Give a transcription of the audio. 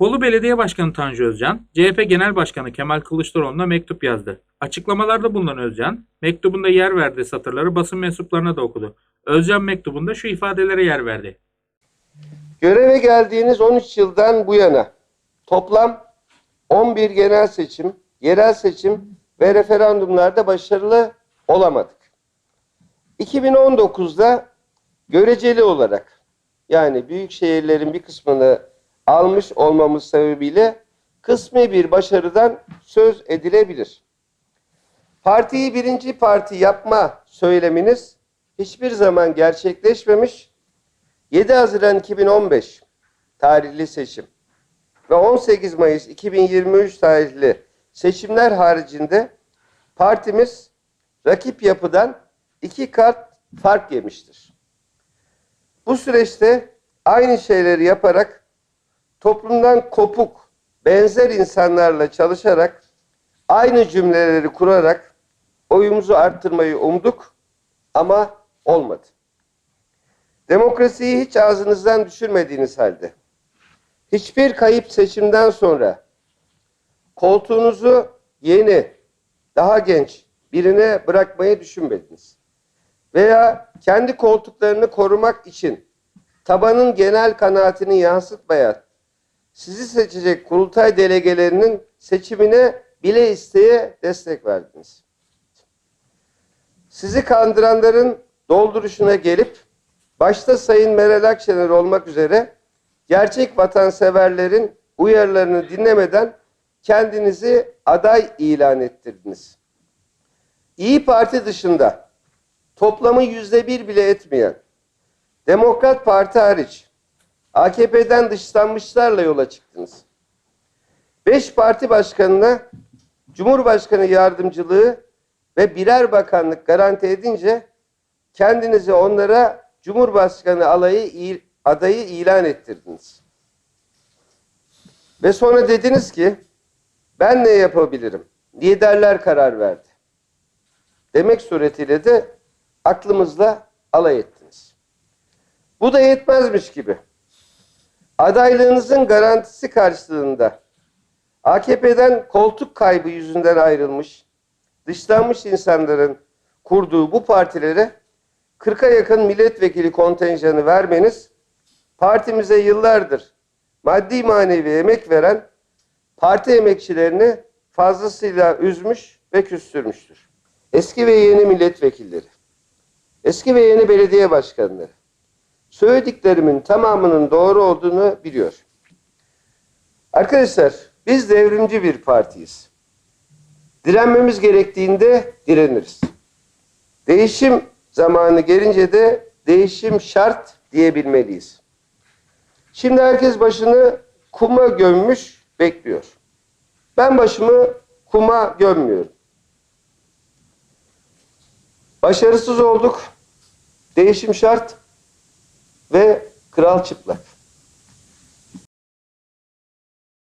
Bolu Belediye Başkanı Tanju Özcan, CHP Genel Başkanı Kemal Kılıçdaroğlu'na mektup yazdı. Açıklamalarda bulunan Özcan, mektubunda yer verdiği satırları basın mensuplarına da okudu. Özcan mektubunda şu ifadelere yer verdi. Göreve geldiğiniz 13 yıldan bu yana toplam 11 genel seçim, yerel seçim ve referandumlarda başarılı olamadık. 2019'da göreceli olarak yani büyük şehirlerin bir kısmını almış olmamız sebebiyle kısmi bir başarıdan söz edilebilir. Partiyi birinci parti yapma söyleminiz hiçbir zaman gerçekleşmemiş 7 Haziran 2015 tarihli seçim ve 18 Mayıs 2023 tarihli seçimler haricinde partimiz rakip yapıdan iki kat fark yemiştir. Bu süreçte aynı şeyleri yaparak toplumdan kopuk, benzer insanlarla çalışarak aynı cümleleri kurarak oyumuzu arttırmayı umduk ama olmadı. Demokrasiyi hiç ağzınızdan düşürmediğiniz halde, hiçbir kayıp seçimden sonra koltuğunuzu yeni, daha genç birine bırakmayı düşünmediniz. Veya kendi koltuklarını korumak için tabanın genel kanaatini yansıtmayan, sizi seçecek kurultay delegelerinin seçimine bile isteye destek verdiniz. Sizi kandıranların dolduruşuna gelip başta Sayın Meral Akşener olmak üzere gerçek vatanseverlerin uyarılarını dinlemeden kendinizi aday ilan ettirdiniz. İyi Parti dışında toplamı yüzde bir bile etmeyen Demokrat Parti hariç AKP'den dışlanmışlarla yola çıktınız. Beş parti başkanına Cumhurbaşkanı yardımcılığı ve birer bakanlık garanti edince kendinizi onlara Cumhurbaşkanı alayı, adayı ilan ettirdiniz. Ve sonra dediniz ki ben ne yapabilirim? Liderler karar verdi. Demek suretiyle de aklımızla alay ettiniz. Bu da yetmezmiş gibi. Adaylığınızın garantisi karşılığında AKP'den koltuk kaybı yüzünden ayrılmış, dışlanmış insanların kurduğu bu partilere 40'a yakın milletvekili kontenjanı vermeniz partimize yıllardır maddi manevi emek veren parti emekçilerini fazlasıyla üzmüş ve küstürmüştür. Eski ve yeni milletvekilleri, eski ve yeni belediye başkanları, söylediklerimin tamamının doğru olduğunu biliyor. Arkadaşlar biz devrimci bir partiyiz. Direnmemiz gerektiğinde direniriz. Değişim zamanı gelince de değişim şart diyebilmeliyiz. Şimdi herkes başını kuma gömmüş bekliyor. Ben başımı kuma gömmüyorum. Başarısız olduk. Değişim şart Kral çıplak.